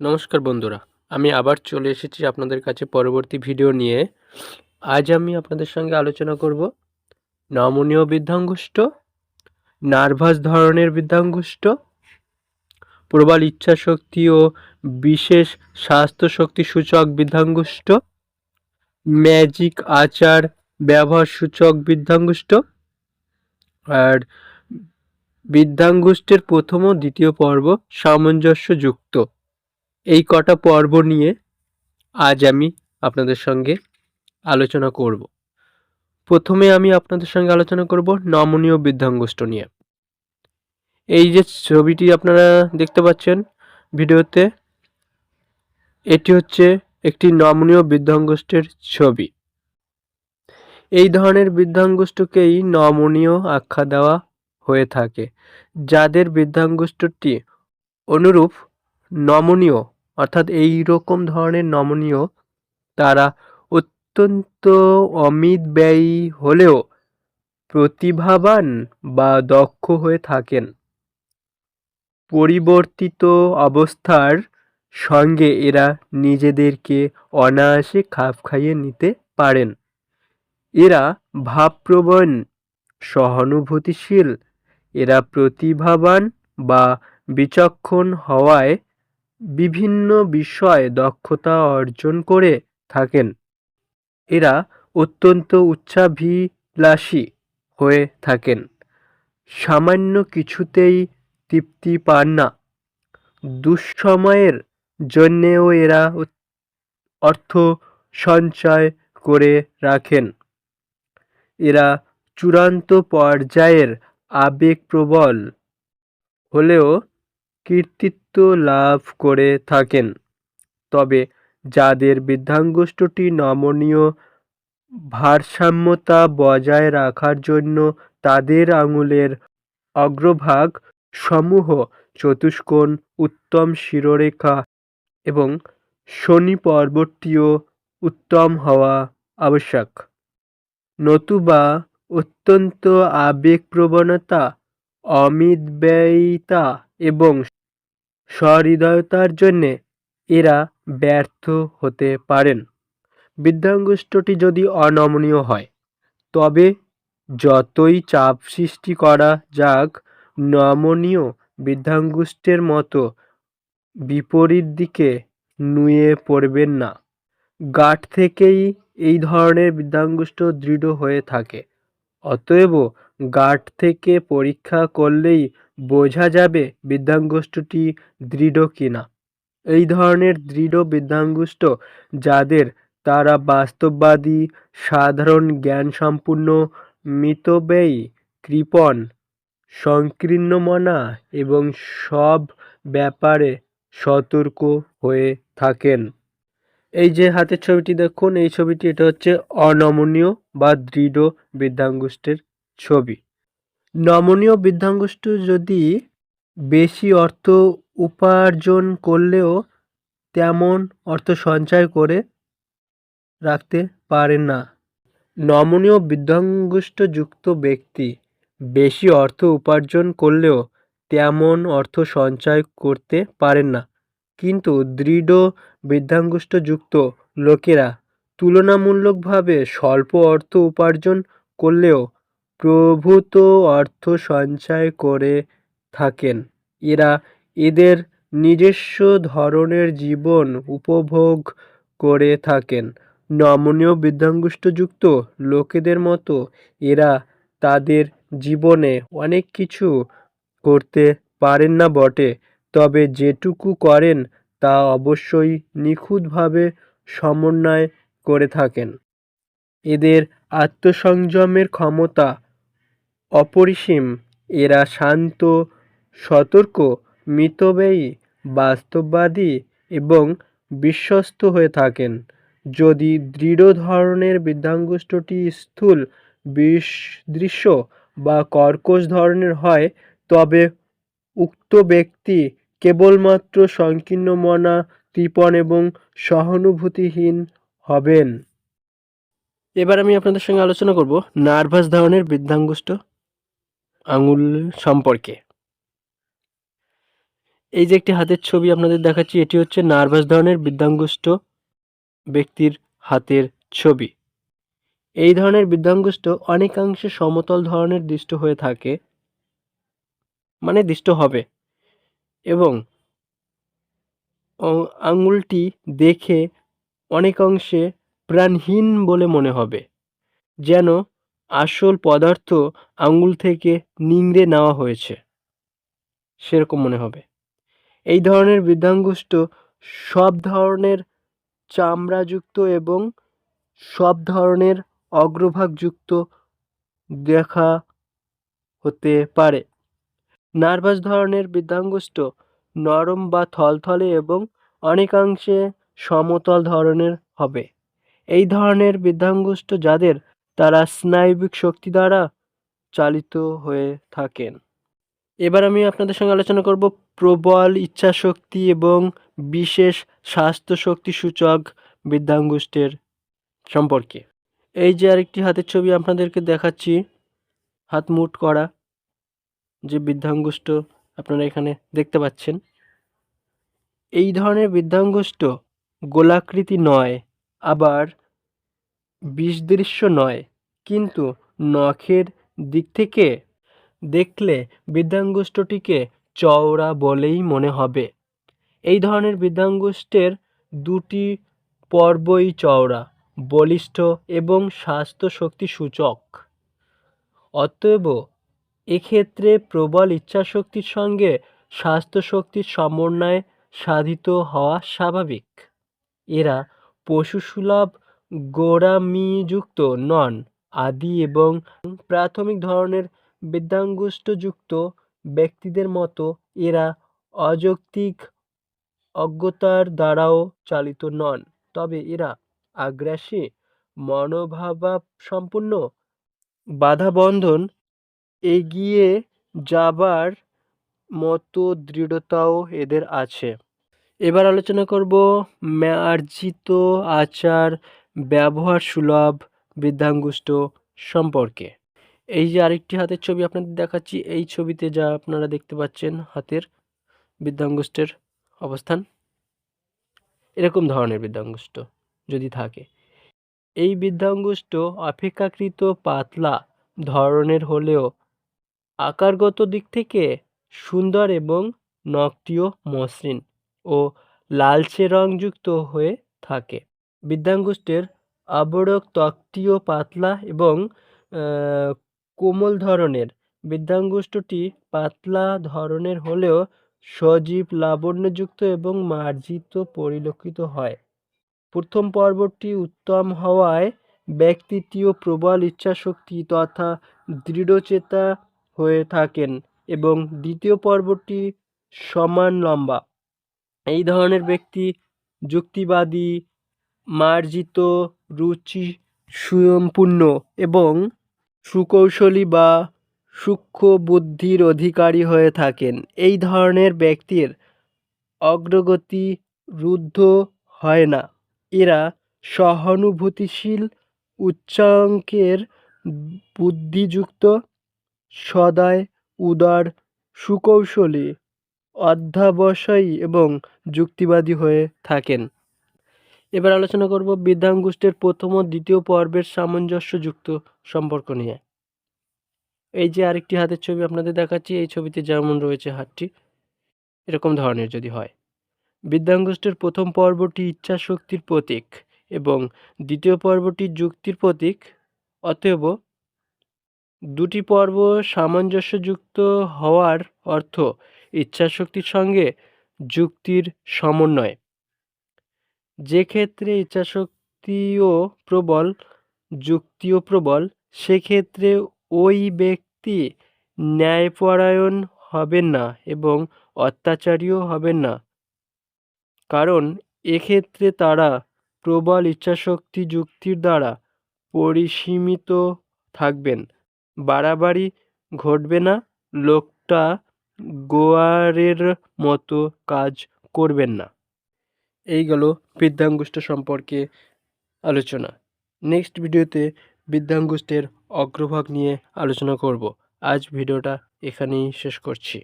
নমস্কার বন্ধুরা, আমি আবার চলে এসেছি আপনাদের কাছে পরবর্তী ভিডিও নিয়ে। আজ আমি আপনাদের সঙ্গে আলোচনা করব নমনীয় বৃদ্ধাঙ্গুষ্ঠ, নার্ভাস ধরনের বৃদ্ধাঙ্গুষ্ঠ, প্রবল ইচ্ছাশক্তি ও বিশেষ স্বাস্থ্য শক্তি সূচক বৃদ্ধাঙ্গুষ্ঠ, ম্যাজিক আচার ব্যবহার সূচক বৃদ্ধাঙ্গুষ্ঠ, আর বৃদ্ধাঙ্গুষ্ঠের প্রথম ও দ্বিতীয় পর্ব সামঞ্জস্যযুক্ত। এই কটা পর্ব নিয়ে আজ আমি আপনাদের সঙ্গে আলোচনা করব। প্রথমে আমি আপনাদের সঙ্গে আলোচনা করব নমনীয় বৃদ্ধাঙ্গুষ্ঠ নিয়ে। এই যে ছবিটি আপনারা দেখতে পাচ্ছেন ভিডিওতে, এটি হচ্ছে একটি নমনীয় বৃদ্ধাঙ্গুষ্ঠের ছবি। এই ধরনের বৃদ্ধাঙ্গুষ্ঠকেই নমনীয় আখ্যা দেওয়া হয়ে থাকে। যাদের বৃদ্ধাঙ্গুষ্ঠটি অনুরূপ নমনীয় অর্থাৎ এই রকম ধরনের নমনীয় তারা অত্যন্ত অমিত ব্যয়ী হলেও প্রতিভাবান বা দক্ষ হয়ে থাকেন। পরিবর্তিত অবস্থার সঙ্গে এরা নিজেদেরকে অনায়াসে খাপ খাইয়ে নিতে পারেন। এরা ভাবপ্রবণ, সহানুভূতিশীল, এরা প্রতিভাবান বা বিচক্ষণ হওয়ায় বিভিন্ন বিষয়ে দক্ষতা অর্জন করে থাকেন। এরা অত্যন্ত উচ্চাভিলাষী হয়ে থাকেন। সামান্য কিছুতেই তৃপ্তি পান না। দুঃসময়ের জন্যেও এরা অর্থ সঞ্চয় করে রাখেন। এরা চূড়ান্ত পর্যায়ের আবেগপ্রবল হলেও কৃতিত্ব লাভ করে থাকেন। তবে যাদের বৃদ্ধাঙ্গুষ্ঠটি নমনীয়, ভারসাম্যতা বজায় রাখার জন্য তাদের আঙুলের অগ্রভাগ সমূহ চতুষ্কোণ, উত্তম শিরোরেখা এবং শনি পর্বতটিও উত্তম হওয়া আবশ্যক। নতুবা অত্যন্ত আবেগপ্রবণতা, অমিতব্যয়িতা এবং সহৃদয়তার জন্যে এরা ব্যর্থ হতে পারেন। বৃদ্ধাঙ্গুষ্ঠটি যদি অনমনীয় হয়, তবে যতই চাপ সৃষ্টি করা যাক, নমনীয় বৃদ্ধাঙ্গুষ্ঠের মতো বিপরীত দিকে নুয়ে পড়বেন না। গাঁট থেকেই এই ধরনের বৃদ্ধাঙ্গুষ্ঠ দৃঢ় হয়ে থাকে। অতএব গাঁট থেকে পরীক্ষা করলেই বোঝা যাবে বৃদ্ধাঙ্গুষ্ঠটি দৃঢ় কিনা। এই ধরনের দৃঢ় বৃদ্ধাঙ্গুষ্ঠ যাদের তারা বাস্তববাদী, সাধারণ জ্ঞানসম্পন্ন মিতব্যয়ী, কৃপণ, সংকীর্ণমনা এবং সব ব্যাপারে সতর্ক হয়ে থাকেন। এই যে হাতের ছবিটি দেখুন, এই ছবিটি এটা হচ্ছে অনমনীয় বা দৃঢ় বৃদ্ধাঙ্গুষ্ঠের ছবি। নমনীয় বৃদ্ধাঙ্গুষ্ঠ যদি বেশি অর্থ উপার্জন করলেও তেমন অর্থ সঞ্চয় করে রাখতে পারেন না। নমনীয় বৃদ্ধাঙ্গুষ্ঠযুক্ত ব্যক্তি বেশি অর্থ উপার্জন করলেও তেমন অর্থ সঞ্চয় করতে পারেন না। কিন্তু দৃঢ় বৃদ্ধাঙ্গুষ্ঠযুক্ত লোকেরা তুলনামূলকভাবে স্বল্প অর্থ উপার্জন করলেও প্রভূত অর্থ সঞ্চয় করে থাকেন। এরা এদের নিজস্ব ধরনের জীবন উপভোগ করে থাকেন। নমনীয় বৃদ্ধাঙ্গুষ্ঠযুক্ত লোকেদের মতো এরা তাদের জীবনে অনেক কিছু করতে পারেন না বটে, তবে যেটুকু করেন তা অবশ্যই নিখুঁতভাবে সমন্বয় করে থাকেন। এদের আত্মসংযমের ক্ষমতা অপরিসীম। এরা শান্ত, সতর্ক, মিতব্যয়ী, বাস্তববাদী এবং বিশ্বস্ত হয়ে থাকেন। যদি দৃঢ় ধরনের বৃদ্ধাঙ্গুষ্ঠটি স্থূল দৃশ্য বা কর্কশ ধরনের হয়, তবে উক্ত ব্যক্তি কেবলমাত্র সংকীর্ণমনা কৃপণ এবং সহানুভূতিহীন হবেন। এবার আমি আপনাদের সঙ্গে আলোচনা করব নার্ভাস ধরনের বৃদ্ধাঙ্গুষ্ঠ আঙুল সম্পর্কে। এই যে একটি হাতের ছবি আপনাদের দেখাচ্ছি, এটি হচ্ছে নার্ভাস ধরনের বৃদ্ধাঙ্গুষ্ঠ ব্যক্তির হাতের ছবি। এই ধরনের বৃদ্ধাঙ্গুষ্ঠ অনেকাংশে সমতল ধরনের দৃষ্ট হয়ে থাকে মানে দৃষ্ট হবে। এবং আঙুলটি দেখে অনেকাংশে প্রাণহীন বলে মনে হবে, যেন আসল পদার্থ আঙুল থেকে নিংড়ে নেওয়া হয়েছে। সেরকম মনে হবে। এই ধরনের বৃদ্ধাঙ্গুষ্ঠ সব ধরনের চামড়াযুক্ত এবং সব ধরনের অগ্রভাগযুক্ত দেখা হতে পারে। নার্ভাস ধরনের বৃদ্ধাঙ্গুষ্ঠ, নরম বা থলথলে এবং অনেকাংশে সমতল ধরনের হবে। এই ধরনের বৃদ্ধাঙ্গুষ্ঠ যাদের, তারা স্নায়বিক শক্তি দ্বারা চালিত হয়ে থাকেন। এবার আমি আপনাদের সঙ্গে আলোচনা করব প্রবল ইচ্ছাশক্তি এবং বিশেষ স্বাস্থ্য শক্তি সূচক বৃদ্ধাঙ্গুষ্ঠের সম্পর্কে। এই যে আরেকটি হাতের ছবি আপনাদেরকে দেখাচ্ছি, হাত মুট করা। যে বৃদ্ধাঙ্গুষ্ঠ আপনারা এখানে দেখতে পাচ্ছেন, এই ধরনের বৃদ্ধাঙ্গুষ্ঠ গোলাকৃতি নয়, আবার বিষদৃশ্য নয়, কিন্তু নখের দিক থেকে দেখলে বৃদ্ধাঙ্গুষ্ঠটিকে চওড়া বলেই মনে হবে। এই ধরনের বৃদ্ধাঙ্গুষ্ঠের দুটি পর্বই চওড়া, বলিষ্ঠ এবং স্বাস্থ্য শক্তি সূচক। অতএব এক্ষেত্রে প্রবল ইচ্ছাশক্তির সঙ্গে স্বাস্থ্য শক্তির সমন্বয় সাধিত হওয়া স্বাভাবিক। এরা পশুসুলভ গোড়ামিযুক্ত নন, আদি এবং প্রাথমিক ধরনের বৃদ্ধাঙ্গুষ্ঠযুক্ত ব্যক্তিদের মতো। এরা অযৌক্তিক অজ্ঞতার দ্বারাও চালিত নন, তবে এরা আগ্রাসী মনোভাবাপ সম্পূর্ণ বাধাবন্ধন এগিয়ে যাবার মতো দৃঢ়তাও এদের আছে। এবার আলোচনা করব মার্জিত আচার ব্যবহার সুলভ, বৃদ্ধাঙ্গুষ্ঠ সম্পর্কে। এই যে আরেকটি হাতের ছবি আপনাদের দেখাচ্ছি, এই ছবিতে যা আপনারা দেখতে পাচ্ছেন হাতের বৃদ্ধাঙ্গুষ্ঠের অবস্থান, এরকম ধরনের বৃদ্ধাঙ্গুষ্ঠ যদি থাকে। এই বৃদ্ধাঙ্গুষ্ঠ অপেক্ষাকৃত পাতলা ধরনের হলেও আকারগত দিক থেকে সুন্দর এবং নখটিও মসৃণ ও লালচে রংযুক্ত হয়ে থাকে। বৃদ্ধাঙ্গুষ্ঠের আবরক ত্বকটিও পাতলা এবং কোমল ধরনের। বৃদ্ধাঙ্গুষ্ঠটি পাতলা ধরনের হলেও সজীব, লাবণ্যযুক্ত এবং মার্জিত পরিলক্ষিত হয়। প্রথম পর্বটি উত্তম হওয়ায় ব্যক্তিটিও প্রবল ইচ্ছাশক্তি তথা দৃঢ়চেতা হয়ে থাকেন এবং দ্বিতীয় পর্বটি সমান লম্বা। এই ধরনের ব্যক্তি যুক্তিবাদী, মার্জিত, রুচি সুয়ম্পূর্ণ এবং সুকৌশলী বা সূক্ষ্ম বুদ্ধির অধিকারী হয়ে থাকেন। এই ধরনের ব্যক্তির অগ্রগতি রুদ্ধ হয় না। এরা সহানুভূতিশীল, উচ্চাঙ্কের, বুদ্ধিযুক্ত সদয় উদার, সুকৌশলী, অধ্যাবসায়ী এবং যুক্তিবাদী হয়ে থাকেন। এবার আলোচনা করব বৃদ্ধাঙ্গুষ্ঠের প্রথম ও দ্বিতীয় পর্বের সামঞ্জস্যযুক্ত সম্পর্ক নিয়ে। এই যে আরেকটি হাতের ছবি আপনাদের দেখাচ্ছি, এই ছবিতে যেমন রয়েছে হাতটি, এরকম ধরনের যদি হয়। বৃদ্ধাঙ্গুষ্ঠের প্রথম পর্বটি ইচ্ছা শক্তির প্রতীক এবং দ্বিতীয় পর্বটি যুক্তির প্রতীক, অতএব দুটি পর্ব সামঞ্জস্যযুক্ত হওয়ার অর্থ ইচ্ছাশক্তির সঙ্গে যুক্তির সমন্বয়। যে ক্ষেত্রে ইচ্ছাশক্তিও প্রবল, যুক্তিও প্রবল, সেক্ষেত্রে ওই ব্যক্তি ন্যায়পরায়ণ হবেন না এবং অত্যাচারীও হবেন না। কারণ এক্ষেত্রে তারা প্রবল ইচ্ছাশক্তি যুক্তির দ্বারা পরিসীমিত থাকবেন। বাড়াবাড়ি ঘটবে না, লোকটা গোয়ারের মতো কাজ করবেন না। এই গেল বৃদ্ধাঙ্গুষ্ঠ সম্পর্কে আলোচনা। নেক্সট ভিডিওতে বৃদ্ধাঙ্গুষ্ঠের অগ্রভাগ নিয়ে আলোচনা করব। আজ ভিডিওটা এখানেই শেষ করছি।